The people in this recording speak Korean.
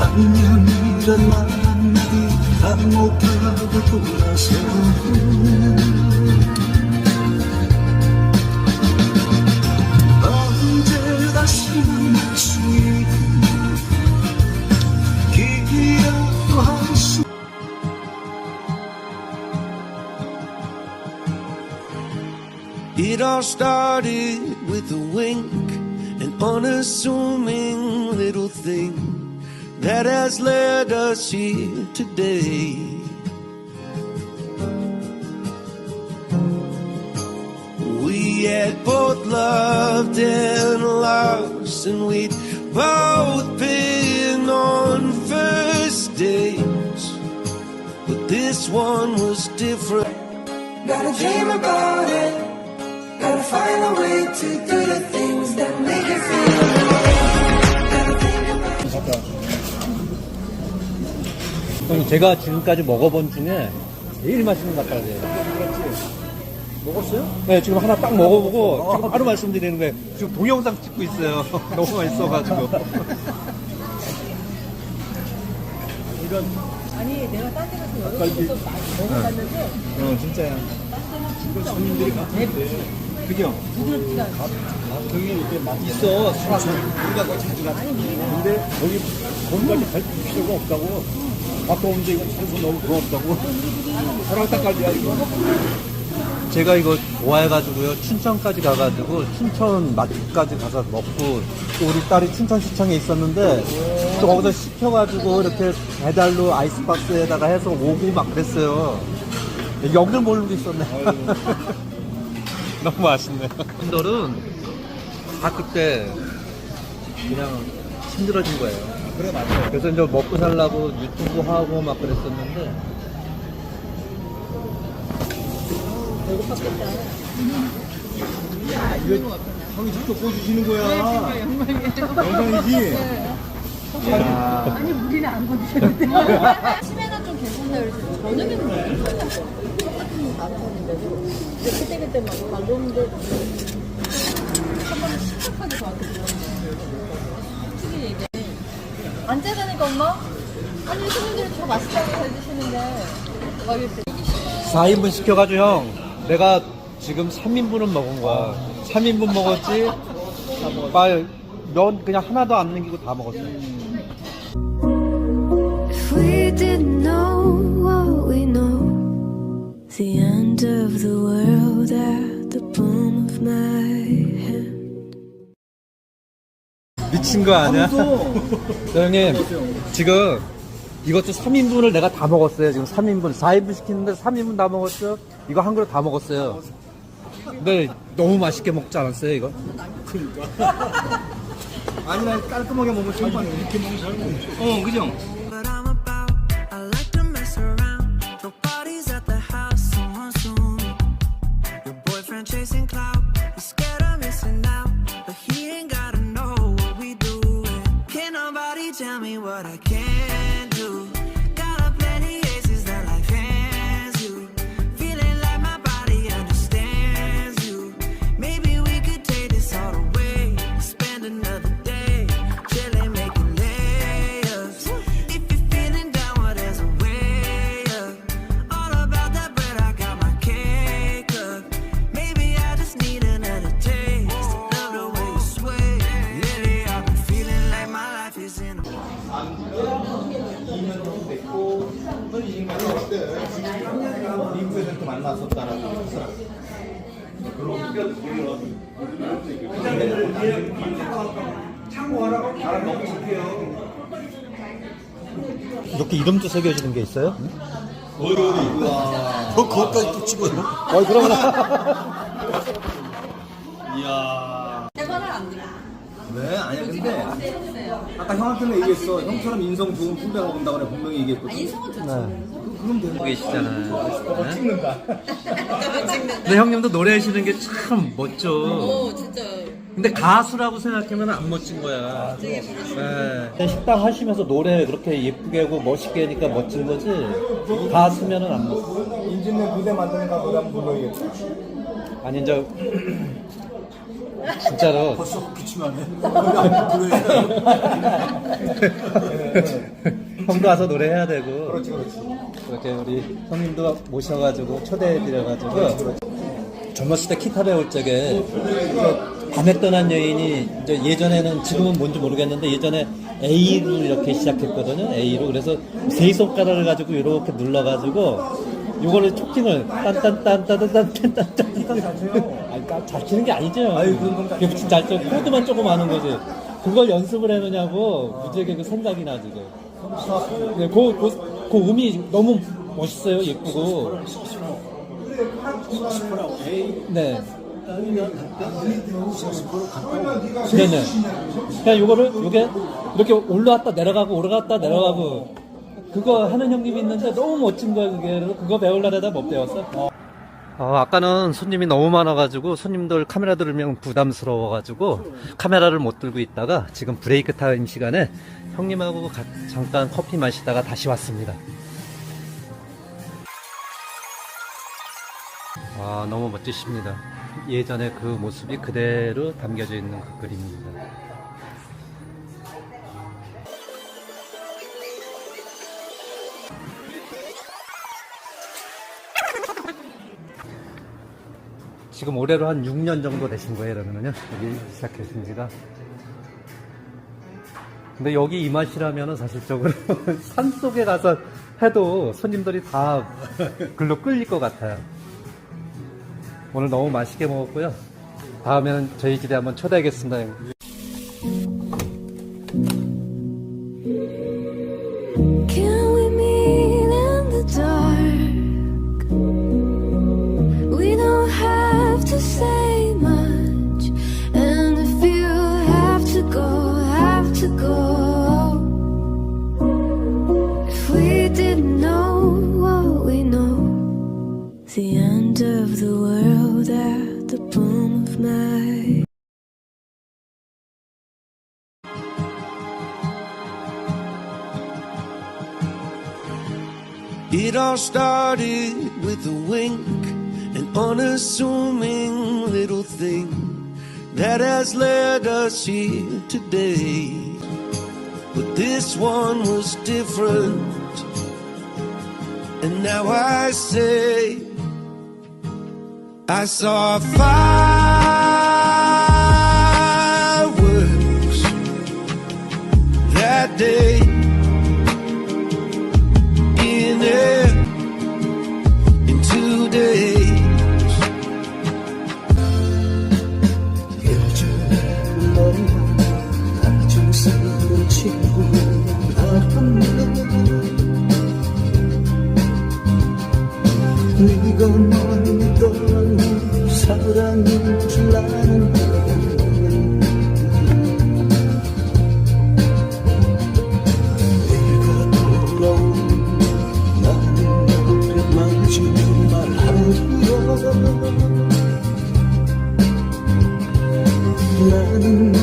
안녕이란 말 한마디 다 못하고 돌아서 언제 다시 만날 수 있는 It all started with a wink, an unassuming little thing that has led us here today. We had both loved and lost, and we'd both been on first dates. But this one was different. Gotta dream about it. Gotta find a way to do the things that make you feel Gotta think about 형님 제가 지금까지 먹어본 중에 제일 맛있는 것 같아요. 먹었어요? 네, 지금 하나 딱 먹어보고 지금 바로 말씀드리는 거예요. 지금 동영상 찍고 있어요. 너무 맛있어가지고. 아니 내가 딴 데 가서 여러 곳에서 많이 먹어봤는데 어, 진짜야. 손님들이 많은데. 그죠? 부드럽지가 않아. 거기 이렇게 맛 있어. 순천. 우리가 거기 자주 가서. 근데 거기 거기까지 갈 필요가 없다고. 갔다 오는데 이거 산소 너무 고맙다고. 사랑 닭갈비야 이거. 제가 이거 좋아해가지고요. 춘천까지 가가지고 춘천 맛집까지 가서 먹고 또 우리 딸이 춘천시청에 있었는데 또 거기서 시켜가지고 이렇게 배달로 아이스박스에다가 해서 오고 막 그랬어요. 여기를 모르고 있었네. 너무 맛있네. 분들은 다 그때 그냥 힘들어진 거예요. 그래 맞아요. 그래서 이제 먹고 살라고 유튜브 하고 막 그랬었는데 형이 직접 보여주시는 거야. 영광이지? 아니 우리는 안 건드렸는데 치매는 좀 괜찮다 그래서 저녁에는 뭐 남편인데도 근데 그때 그때 막 발롱도 한 번은 심각하게 저한테 솔직히 얘기해 앉아가니까 엄마 아니 손님들이 더 맛있다고 잘 드시는데 막 이렇게 4인분 시켜가지고 형 내가 지금 3인분은 먹은 거야 3인분 먹었지 빨, 면 그냥 하나도 안 남기고 다 먹었어 If we didn't know what we know, the end of the world at the palm of my hand. 미친 거 아니야? 저 형님 지금 이것도 3인분을 내가 다 먹었어요 지금 3인분 4인분 시키는데 3인분 다 먹었죠 이거 한 그릇 다 먹었어요 근데 너무 맛있게 먹지 않았어요 이거? 아니, 난 깔끔하게 먹으면 정말 이렇게 먹으면 잘 먹지. 어, 그죠? 이렇게 이름도 새겨지는 게 있어요? 어디, 어디. 너 그것까지 또 찍어요? 어이 그러면 이야. 안. 네, 아니야. 근데 아까 형한테는 얘기했어. 형처럼 인성 좋은 후배가 온다고 내가 분명히 얘기했거든. 인성은 좋죠. 네. 그 계시잖아요. 찍는다. 근데 형님도 노래하시는 게 참 멋져. 어 진짜 근데 가수라고 생각하면 안 멋진 거야. 네. 식당 하시면서 노래 그렇게 예쁘게 하고 멋있게 하니까 멋진 거지. 가수면은 안 멋져. 인진네 무대 만드는 것보다 물론이겠다. 아니 이제 진짜로 벌써 기침하네. 형도 와서 노래해야 되고 그렇지, 그렇지. 이렇게 우리 형님도 모셔가지고 초대해드려가지고 젊었을 때 기타 배울 적에 그 밤에 떠난 여인이 이제 예전에는 지금은 뭔지 모르겠는데 예전에 A로 이렇게 시작했거든요. A로. 그래서 세 손가락을 가지고 이렇게 눌러가지고 요거를 초킹을 딴딴딴딴딴딴딴딴 아니 까- 잘 치는 게 아니죠. 아유, 그런 건잘 그게 무슨 잘 쳐. 코드만 조금 아는 거지. 그걸 연습을 해놓냐고 무지하게 그 생각이 나 지금. 네, 그, 그, 그 음이 너무 멋있어요, 예쁘고. 네. 네네. 그냥 요거를, 요게, 이렇게 올라왔다 내려가고, 올라갔다 내려가고, 그거 하는 형님이 있는데 너무 멋진 거야, 그게. 그거 배우려다 못 배웠어. 어, 아까는 손님이 너무 많아가지고 손님들 카메라 들으면 부담스러워가지고 카메라를 못 들고 있다가 지금 브레이크 타임 시간에 형님하고 가- 잠깐 커피 마시다가 다시 왔습니다. 아, 너무 멋지십니다. 예전의 그 모습이 그대로 담겨져 있는 그 그림입니다. 지금 올해로 한 6년 정도 되신 거예요, 그러면은요? 여기 시작하신 지가. 근데 여기 이 맛이라면은 사실적으로 산 속에 가서 해도 손님들이 다 글로 끌릴 것 같아요. 오늘 너무 맛있게 먹었고요. 다음에는 저희 집에 한번 초대하겠습니다. It all started with a wink, an unassuming little thing that has led us here today. But this one was different, and now I say, I saw fireworks 네가 만든 사랑인 줄 아는 내가 돌아온 나는 너를 마지막 말하리라 나는